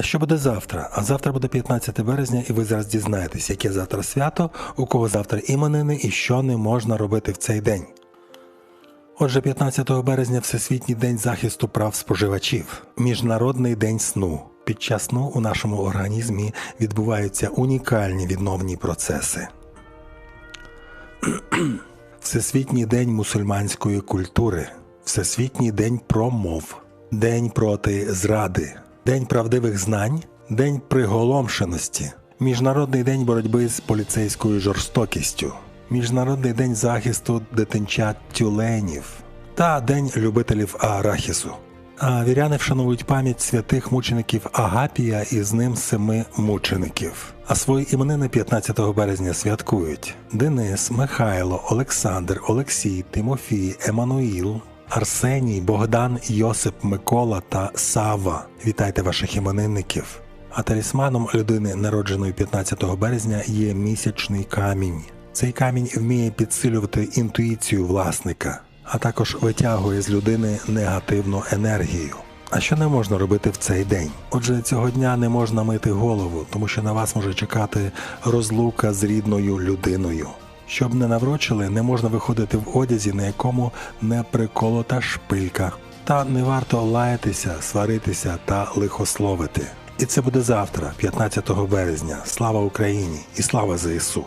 А що буде завтра? А завтра буде 15 березня, і ви зараз дізнаєтесь, яке завтра свято, у кого завтра іменини і що не можна робити в цей день. Отже, 15 березня Всесвітній день захисту прав споживачів, Міжнародний день сну. Під час сну у нашому організмі відбуваються унікальні відновні процеси. Всесвітній день мусульманської культури, Всесвітній день промов, День проти зради, День правдивих знань, День приголомшеності, Міжнародний день боротьби з поліцейською жорстокістю, Міжнародний день захисту дитинчат тюленів та День любителів арахісу. А віряни вшановують пам'ять святих мучеників Агапія і з ним семи мучеників. А свої іменини 15 березня святкують Денис, Михайло, Олександр, Олексій, Тимофій, Еммануїл, Арсеній, Богдан, Йосип, Микола та Сава. Вітайте ваших іменинників. А талісманом людини, народженої 15 березня, є місячний камінь. Цей камінь вміє підсилювати інтуїцію власника, а також витягує з людини негативну енергію. А що не можна робити в цей день? Отже, цього дня не можна мити голову, тому що на вас може чекати розлука з рідною людиною. Щоб не наврочили, не можна виходити в одязі, на якому не приколота шпилька. Та не варто лаятися, сваритися та лихословити. І це буде завтра, 15 березня. Слава Україні і слава ЗСУ!